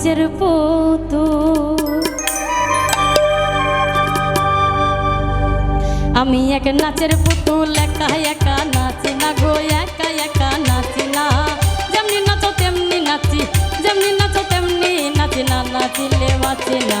গাছের পুতুল আমি এক নাচের পুতুল, একা একা নাচি না গো, একা একা নাচি না। যেমনি নাচো তেমনি নাচি, যেমনি নাচো তেমনি নাচি না, নাচিলে বাঁচি না।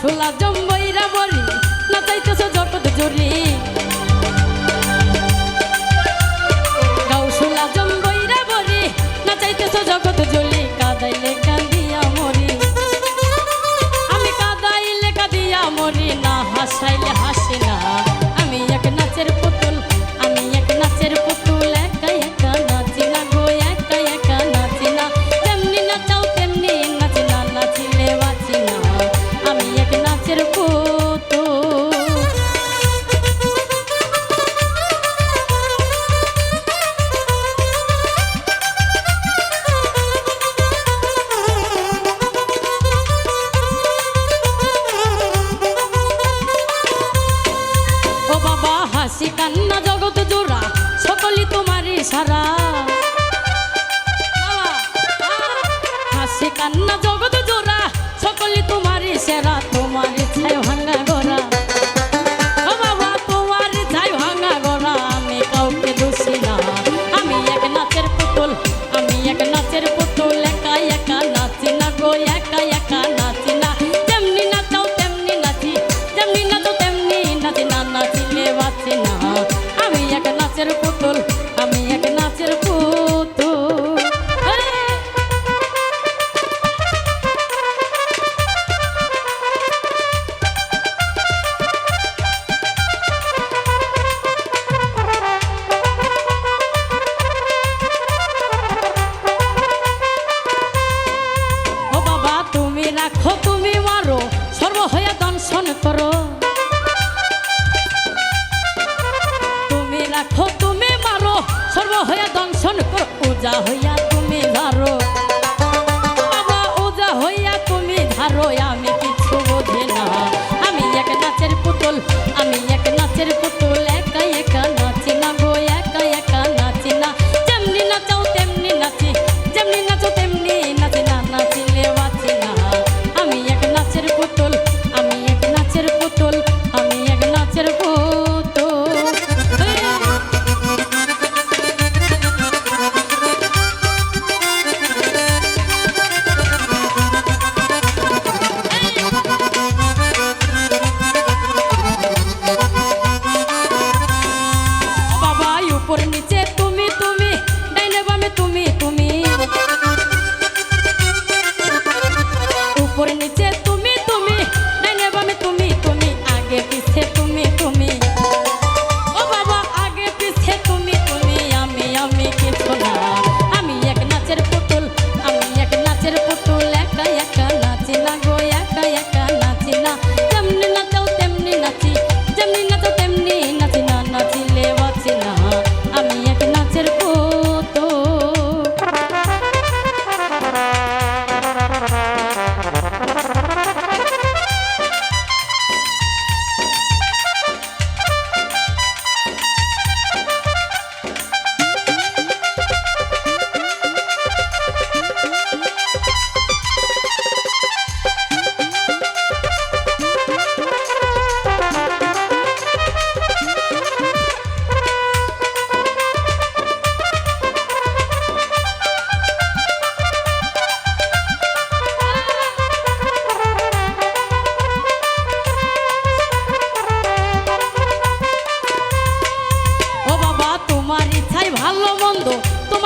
সোলা জম্বইরা বলি নাচাইতেছ জগৎ জুড়ি সারা। হাসে কান্না জগৎ জোড়া সকলে তোমার সেরা।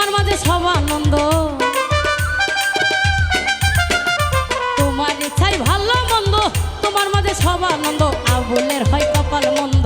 তোমার মাঝে সব আনন্দ। তোমার ইচ্ছাই ভালো মন্দ, তোমার মাঝে সব আনন্দ আবুলের হয় কপাল মন্দ।